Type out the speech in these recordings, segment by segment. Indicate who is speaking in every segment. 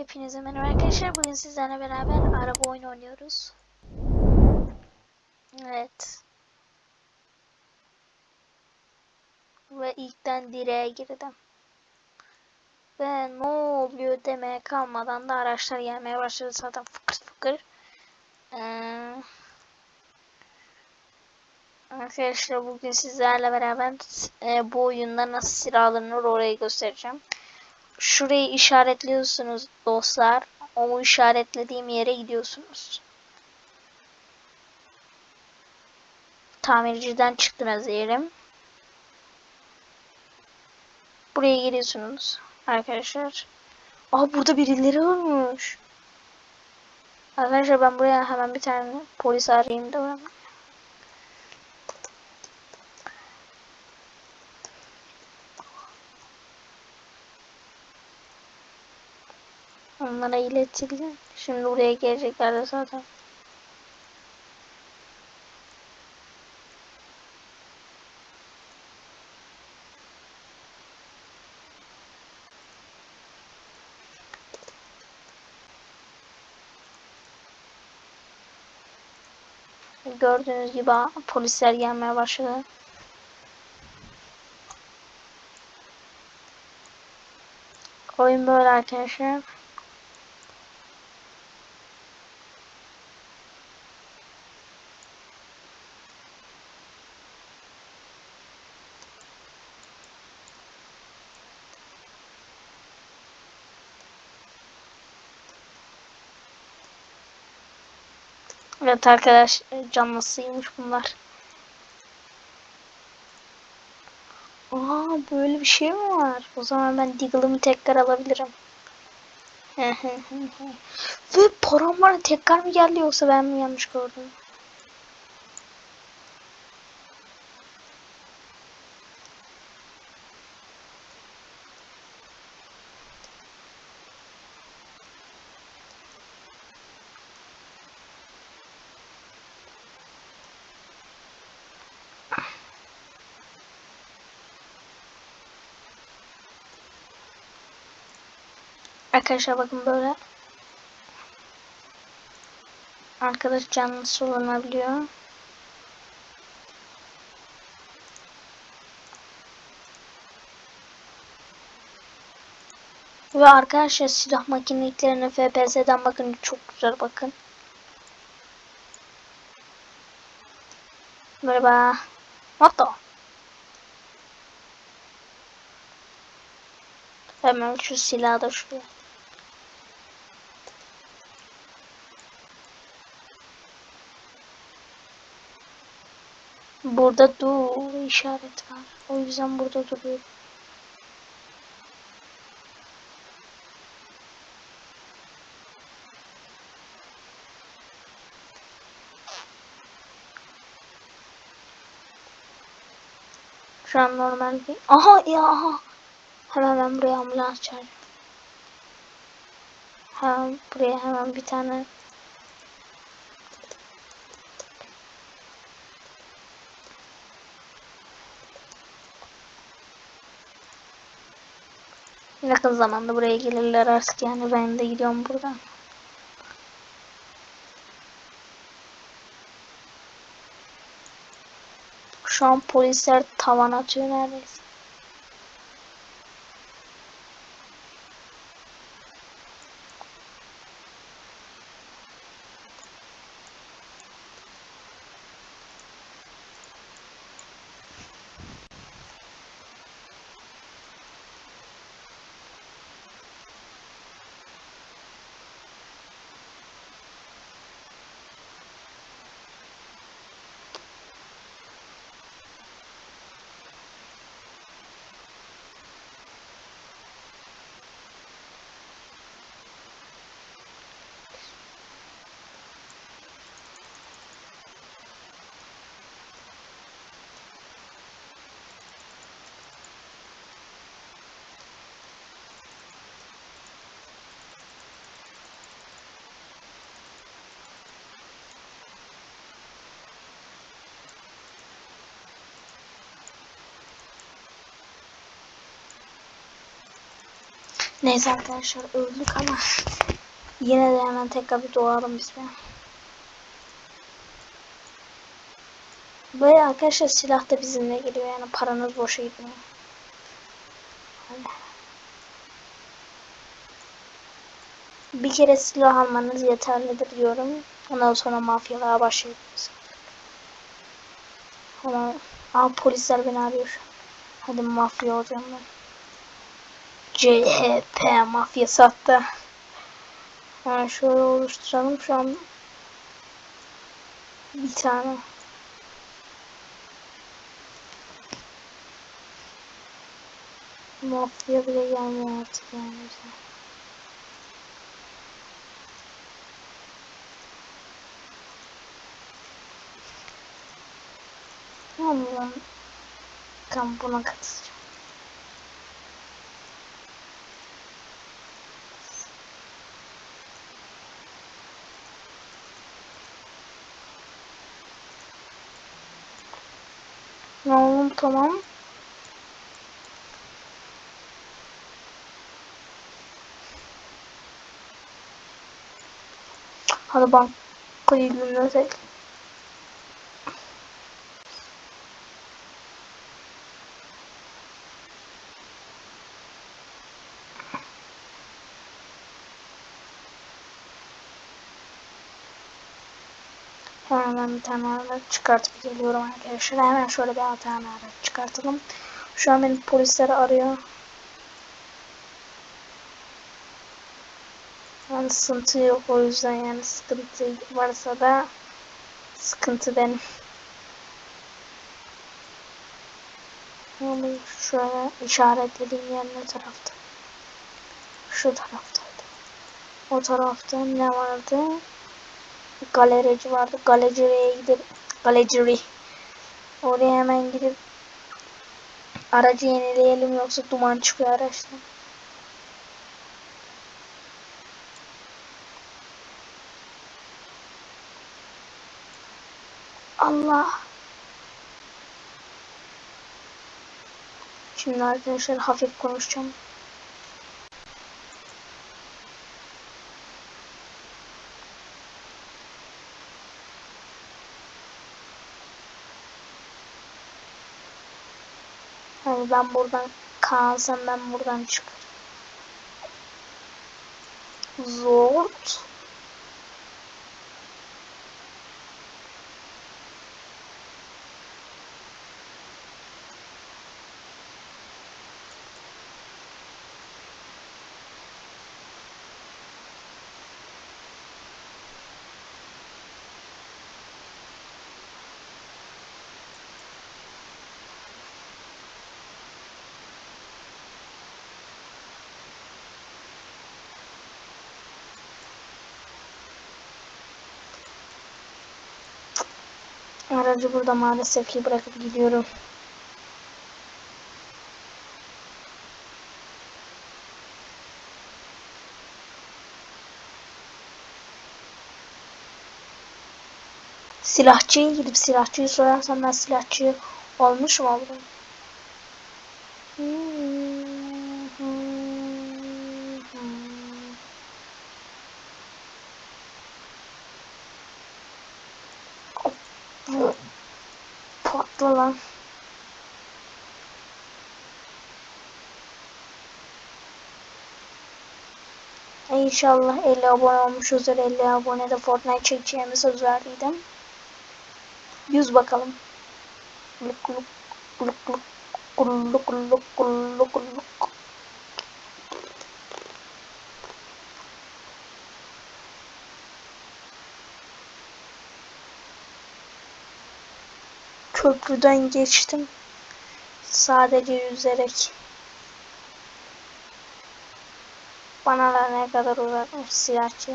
Speaker 1: Hepinize merhaba arkadaşlar. Bugün sizlerle beraber araba oyunu oynuyoruz. Evet. Ve ilkten direğe girdim. Ve ne oluyor demeye kalmadan da araçlar gelmeye başladı zaten fıkır fıkır. Ee, arkadaşlar bugün sizlerle beraber e, bu oyunda nasıl silah orayı göstereceğim. Şurayı işaretliyorsunuz dostlar. O işaretlediğim yere gidiyorsunuz. Tamirciden çıktınız diyelim. Buraya giriyorsunuz arkadaşlar. Aa burada birileri olmuş. Arkadaşlar ben buraya hemen bir tane polis arayayım da ben. Onlara iletildi. Şimdi buraya gelecekler de zaten. Gördüğünüz gibi polisler gelmeye başladı. Oyun böyle arkadaşlar. Evet arkadaş canlısıymış bunlar. Aa böyle bir şey mi var? O zaman ben Deagle'ımı tekrar alabilirim. Ve param var tekrar mı geldi yoksa ben mi yanlış gördüm? Arkadaşlar bakın böyle. Arkadaş canlı solunabiliyor. Ve arkadaşlar silah makineliklerine FPS'den bakın çok güzel bakın. Merhaba. Motto. Hemen şu silahı da şuraya. Burada dur işaret var. O yüzden burada duruyor. Şu an normal bir... Aha ya aha. Hemen ben buraya ambulans çağıracağım. Hemen buraya hemen bir tane Yakın zamanda buraya gelirler artık yani ben de gidiyorum buradan. Şu an polisler tavan atıyor neredeyse. Neyse arkadaşlar öldük ama yine de hemen tekrar bir doğalım biz de. Böyle arkadaşlar silah da bizimle geliyor yani paranız boşa gitmiyor. Bir kere silah almanız yeterlidir diyorum. Ondan sonra mafyalara başlayabiliriz. Ama Aa, polisler beni arıyor. Hadi mafya olacağım ben. CHP mafyası hatta. Hemen şöyle oluşturalım şu an. Bir tane. Mafya bile gelmiyor artık yani. Tamam lan. Tamam buna katılacağım. Oğlum tamam. Hadi bankayı gümrüzek. Hemen bir tane araç çıkartıp geliyorum arkadaşlar. Hemen şöyle bir tane araç çıkartalım. Şu an beni polisler arıyor. Yani sıkıntı yok o yüzden yani sıkıntı varsa da sıkıntı benim. Yani şöyle işaretlediğim yer ne tarafta? Şu taraftaydı. O tarafta ne vardı? Galerici vardı. Galericiye gidip galericiye oraya hemen gidip aracı yenileyelim yoksa duman çıkıyor araçtan. Allah. Şimdi arkadaşlar hafif konuşacağım. Ben buradan kalsam ben buradan çıkarım. Zort. Aracı burada maalesef ki bırakıp gidiyorum. Silahçıya gidip silahçıyı sorarsam ben silahçı olmuş mu İnşallah 50 abone olmuşuzdur. 50 abone de Fortnite çekeceğimi söz verdiydim. 100 bakalım. Luk luk luk luk kulluk luk kulluk luk. Köprüden geçtim. Sadece yüzerek. Bana da ne kadar uzakmış silahçı.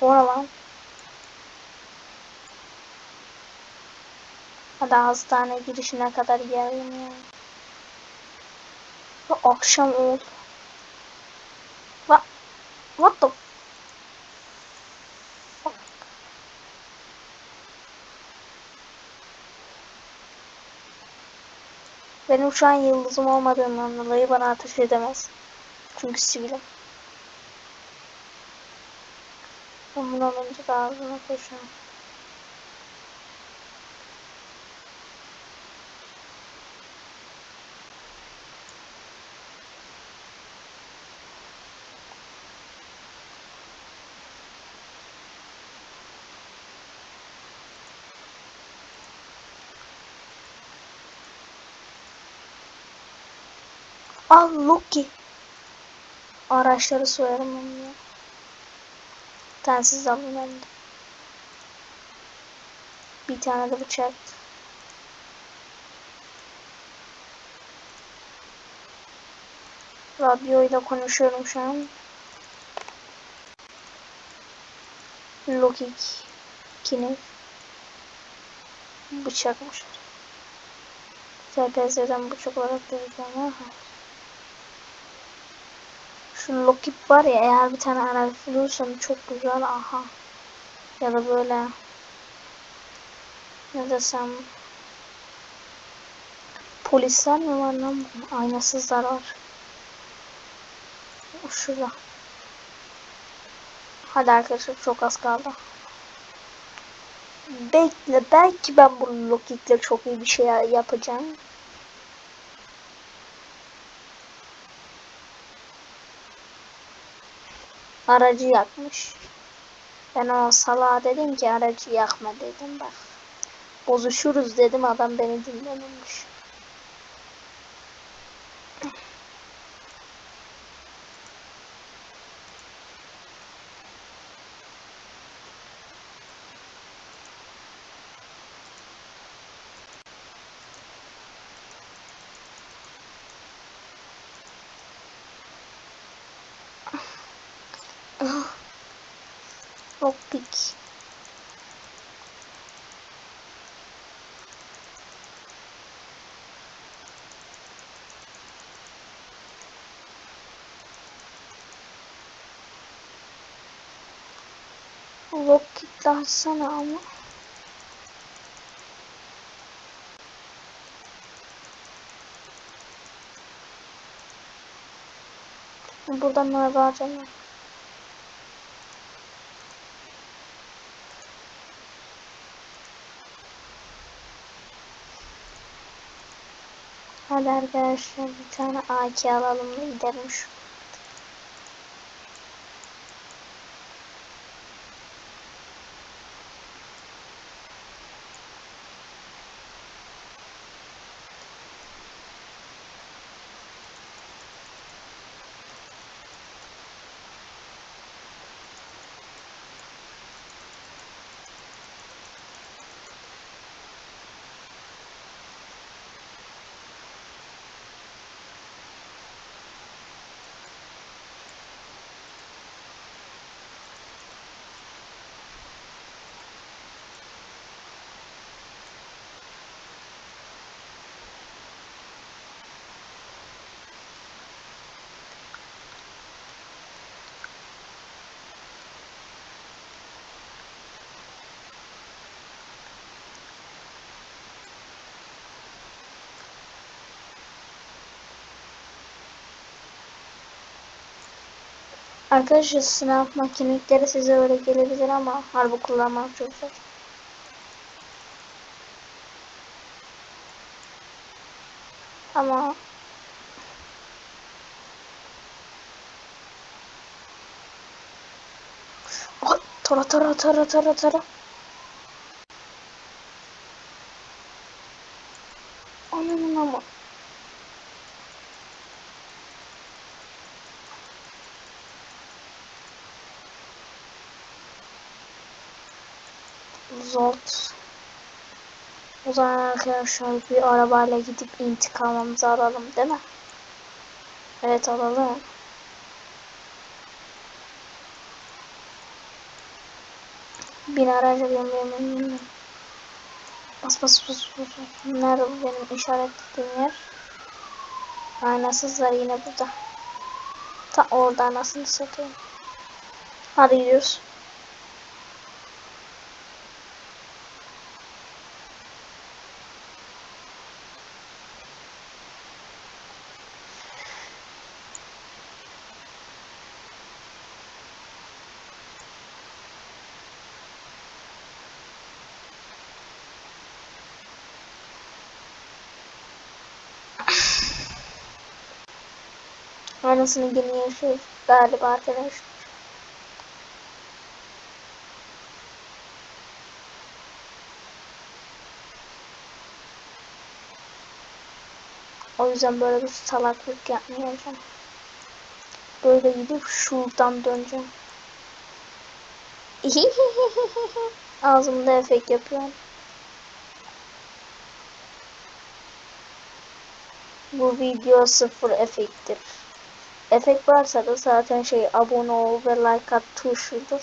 Speaker 1: Ora lan. Hadi hastane girişine kadar geldim yani. Ve akşam oldu. What? What the Benim şu an yıldızım olmadığından dolayı bana ateş edemez. Çünkü sivilim. Bunun olunca da ağzına koşuyorum. Al Loki. Araçları soyarım onu ya. Tensiz alın ben de. Bir tane de bıçak. Radyo ile konuşuyorum şu an. Loki kinin bıçakmış. TPS'den bıçak olarak göreceğim ama. Şu Loki var ya eğer bir tane araç bulursam çok güzel aha. Ya da böyle ne desem polisler mi var lan? Aynasızlar var. Şurada. Hadi arkadaşlar çok az kaldı. Bekle belki ben bu Loki'yle çok iyi bir şey yapacağım. Aracı yakmış. Ben o salağa dedim ki aracı yakma dedim bak. Bozuşuruz dedim adam beni dinlememiş. Optik. Rocket'le açsana ama. Buradan ne var Hadi arkadaşlar bir tane AK alalım da gidelim şu. Arkadaşlar sınav makinelikleri size öyle gelebilir ama harbi kullanmak çok zor. Ama Ay, tara tara tara tara tara. Ananın ama. Zort. O zaman arkadaşlar bir arabayla gidip intikamımızı alalım değil mi? Evet alalım. Bin araca bin. Bas bas bas bas. Nerede bu benim işaretlediğim yer? Aynasızlar yine burada. Ta orada anasını satayım. Hadi gidiyoruz. Aynısını yine yaşıyoruz galiba arkadaşlar. O yüzden böyle bir salaklık yapmayacağım. Böyle gidip şuradan döneceğim. Ağzımda efekt yapıyorum. Bu video sıfır efekttir. Efekt varsa da zaten şey abone ol ve like at tuşudur.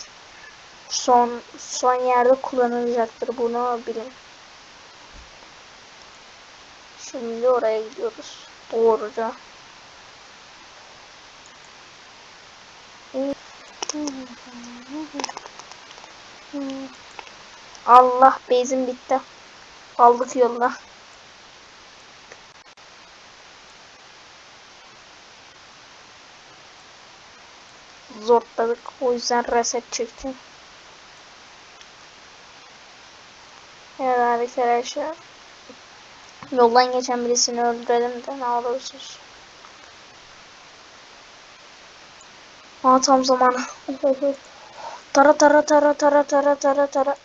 Speaker 1: Son son yerde kullanılacaktır bunu bilin. Şimdi oraya gidiyoruz. Doğruca. Allah bezim bitti. Aldık yolla. Zorladık. O yüzden reset çektim. Evet arkadaşlar. Yoldan geçen birisini öldürelim de ne olursunuz. Aa tam zamanı. tara tara tara tara tara tara tara.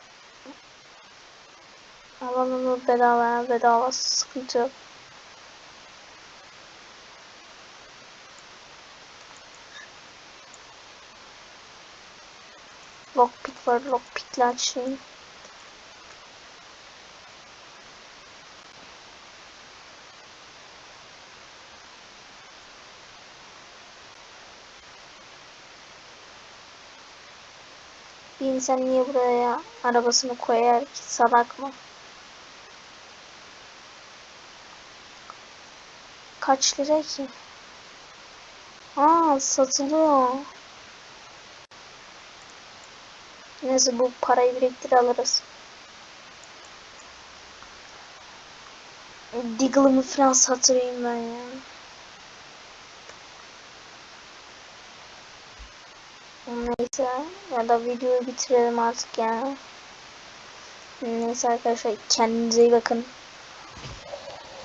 Speaker 1: Alalım bedava bedava sıkıntı yok. Lockpick var lockpickle açayım. Bir insan niye buraya arabasını koyar ki salak mı? Kaç lira ki? Aa satılıyor. Neyse bu parayı biriktir alırız. Diggle'ımı falan satırayım ben ya. Neyse ya da videoyu bitirelim artık ya. Neyse arkadaşlar kendinize iyi bakın.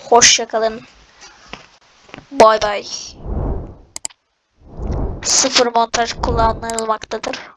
Speaker 1: Hoşçakalın. Bay bay. Sıfır montaj kullanılmaktadır.